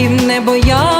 і в небо янголом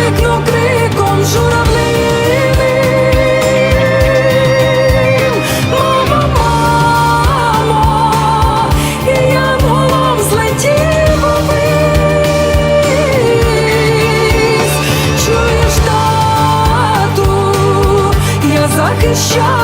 крикнув криком журавлиним. Мамо, і янголом злетів увись. Чуєш, тату, я захищав